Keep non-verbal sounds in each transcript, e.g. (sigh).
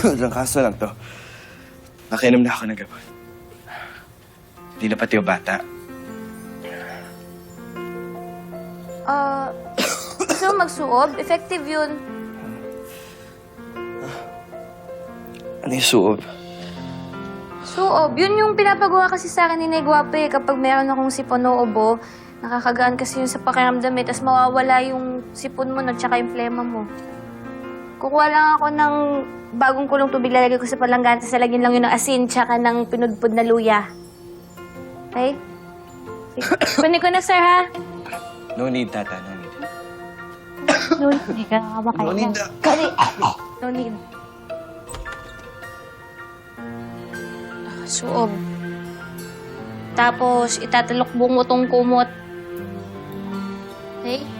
(laughs) Ang kaso lang to. Nakinom na ako ng gamot. Hindi na pati yung bata. Ah, gusto mo magsuob? Effective yun. Ano yung suob? Suob, yun yung pinapagawa kasi sa akin ni Negwape. Kapag meron akong sipon o ubo, nakakagaan kasi yun sa pakiramdam eh. Tapos mawawala yung sipon mo, no, tsaka yung plema mo. Kukuha lang ako ng bagong kulong tubig, lalagay ko sa palanggana, tapos lalagyan lang yun ng asin, tsaka ng pinudpud na luya. Okay? (coughs) Kunin ko na, sir, ha? No need, tata. No need. No need. Teka, nakabakain No need na. na. Kali. No need. Ah, Suob. Tapos, itatalokbong mo tong kumot. Okay?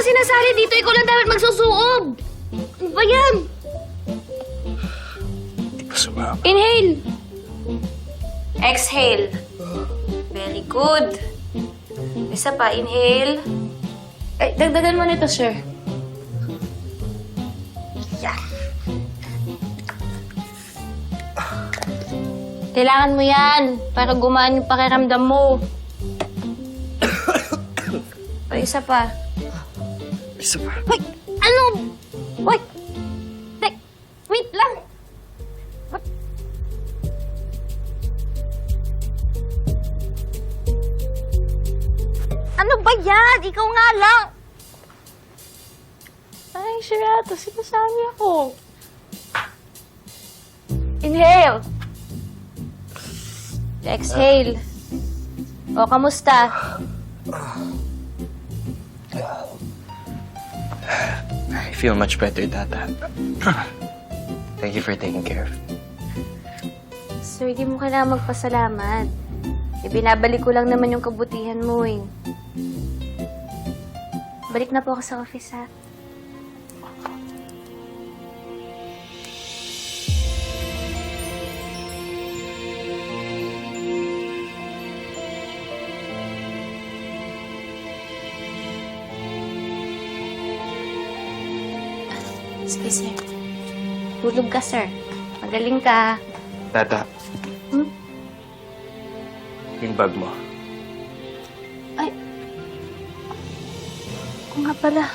Sir, ba't mo kasi nasali dito? Ikaw lang dapat magsusuob! Ano ba yan? Sumama. Inhale. Exhale. Very good. Isa pa, inhale. Ay, dagdagan mo nito, sir. Yeah. Kailangan mo yan para gumaan yung pakiramdam mo. (coughs) o, isa pa. Isa pa. Hoy! Ano? Hoy! Tek! Wait lang! Ba't- Ano ba yan? Ikaw nga lang! Ay, Shirato, sinasabi ako. Inhale. Exhale. O, kamusta? Feel much better, tata. (clears throat) Thank you for taking care of me. Sir, di mo kailangan magpasalamat. E, binabalik ko lang naman yung kabutihan mo eh. Balik na po ako sa office, ha? Sige, sir. Tulog ka, sir. Magaling ka. Tata. Hmm? Yung bag mo. Ay. Kung nga pala.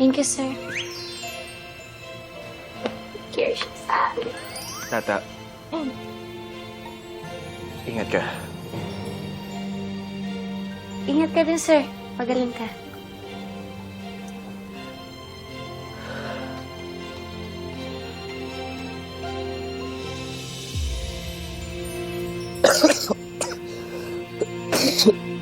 Thank you, sir. Care siya sa akin. Tata. Mm. Ingat ka. Ingat ka din, sir. Magaling ka. Thank you.